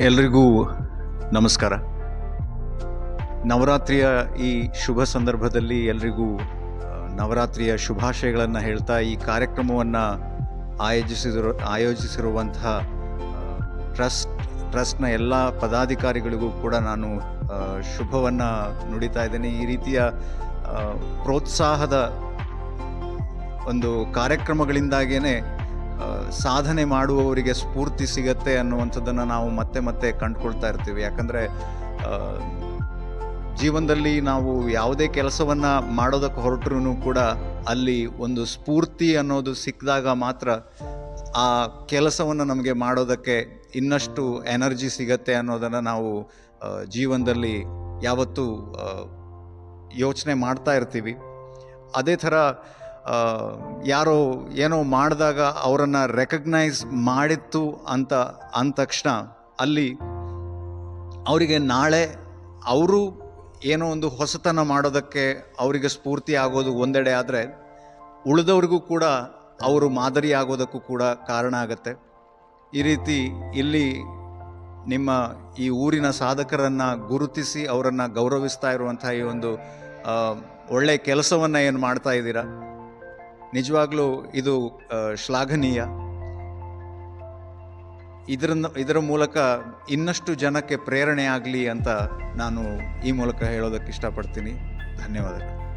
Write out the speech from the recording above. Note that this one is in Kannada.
ಎಲ್ರಿಗೂ ನಮಸ್ಕಾರ. ನವರಾತ್ರಿಯ ಈ ಶುಭ ಸಂದರ್ಭದಲ್ಲಿ ಎಲ್ರಿಗೂ ನವರಾತ್ರಿಯ ಶುಭಾಶಯಗಳನ್ನು ಹೇಳ್ತಾ ಈ ಕಾರ್ಯಕ್ರಮವನ್ನು ಆಯೋಜಿಸಿದಿರು ಆಯೋಜಿಸಿರುವಂತಹ ಟ್ರಸ್ಟ್ ಟ್ರಸ್ಟ್ನ ಎಲ್ಲ ಪದಾಧಿಕಾರಿಗಳಿಗೂ ಕೂಡ ನಾನು ಶುಭವನ್ನು ನುಡಿತಾ ಇದ್ದೇನೆ. ಈ ರೀತಿಯ ಪ್ರೋತ್ಸಾಹದ ಒಂದು ಕಾರ್ಯಕ್ರಮಗಳಿಂದಾಗೇನೆ ಆ, ಸಾಧನೆ ಮಾಡುವವರಿಗೆ ಸ್ಫೂರ್ತಿ ಸಿಗತ್ತೆ ಅನ್ನುವಂಥದ್ದನ್ನು ನಾವು ಮತ್ತೆ ಮತ್ತೆ ಕಂಡುಕೊಳ್ತಾ ಇರ್ತೀವಿ. ಯಾಕಂದರೆ ಜೀವನದಲ್ಲಿ ನಾವು ಯಾವುದೇ ಕೆಲಸವನ್ನು ಮಾಡೋದಕ್ಕೆ ಹೊರಟ್ರೂ ಕೂಡ ಅಲ್ಲಿ ಒಂದು ಸ್ಫೂರ್ತಿ ಅನ್ನೋದು ಸಿಕ್ಕಿದಾಗ ಮಾತ್ರ ಆ ಕೆಲಸವನ್ನು ನಮಗೆ ಮಾಡೋದಕ್ಕೆ ಇನ್ನಷ್ಟು ಎನರ್ಜಿ ಸಿಗತ್ತೆ ಅನ್ನೋದನ್ನು ನಾವು ಜೀವನದಲ್ಲಿ ಯಾವತ್ತೂ ಯೋಚನೆ ಮಾಡ್ತಾ ಇರ್ತೀವಿ. ಅದೇ ಥರ ಯಾರೋ ಏನೋ ಮಾಡಿದಾಗ ಅವರನ್ನು ರೆಕಗ್ನೈಸ್ ಮಾಡಿತ್ತು ಅಂತ ಅಂದ ತಕ್ಷಣ ಅಲ್ಲಿ ಅವರಿಗೆ ನಾಳೆ ಅವರು ಏನೋ ಒಂದು ಹೊಸತನ ಮಾಡೋದಕ್ಕೆ ಅವರಿಗೆ ಸ್ಫೂರ್ತಿ ಆಗೋದು ಒಂದೆಡೆ ಆದರೆ ಉಳಿದವ್ರಿಗೂ ಕೂಡ ಅವರು ಮಾದರಿ ಆಗೋದಕ್ಕೂ ಕೂಡ ಕಾರಣ ಆಗತ್ತೆ. ಈ ರೀತಿ ಇಲ್ಲಿ ನಿಮ್ಮ ಈ ಊರಿನ ಸಾಧಕರನ್ನು ಗುರುತಿಸಿ ಅವರನ್ನು ಗೌರವಿಸ್ತಾ ಇರುವಂಥ ಈ ಒಂದು ಒಳ್ಳೆಯ ಕೆಲಸವನ್ನು ಏನು ಮಾಡ್ತಾ ಇದ್ದೀರಾ? ನಿಜವಾಗ್ಲೂ ಇದು ಶ್ಲಾಘನೀಯ. ಇದರ ಇದರ ಮೂಲಕ ಇನ್ನಷ್ಟು ಜನಕ್ಕೆ ಪ್ರೇರಣೆ ಆಗಲಿ ಅಂತ ನಾನು ಈ ಮೂಲಕ ಹೇಳೋದಕ್ಕೆ ಇಷ್ಟಪಡ್ತೀನಿ. ಧನ್ಯವಾದಗಳು.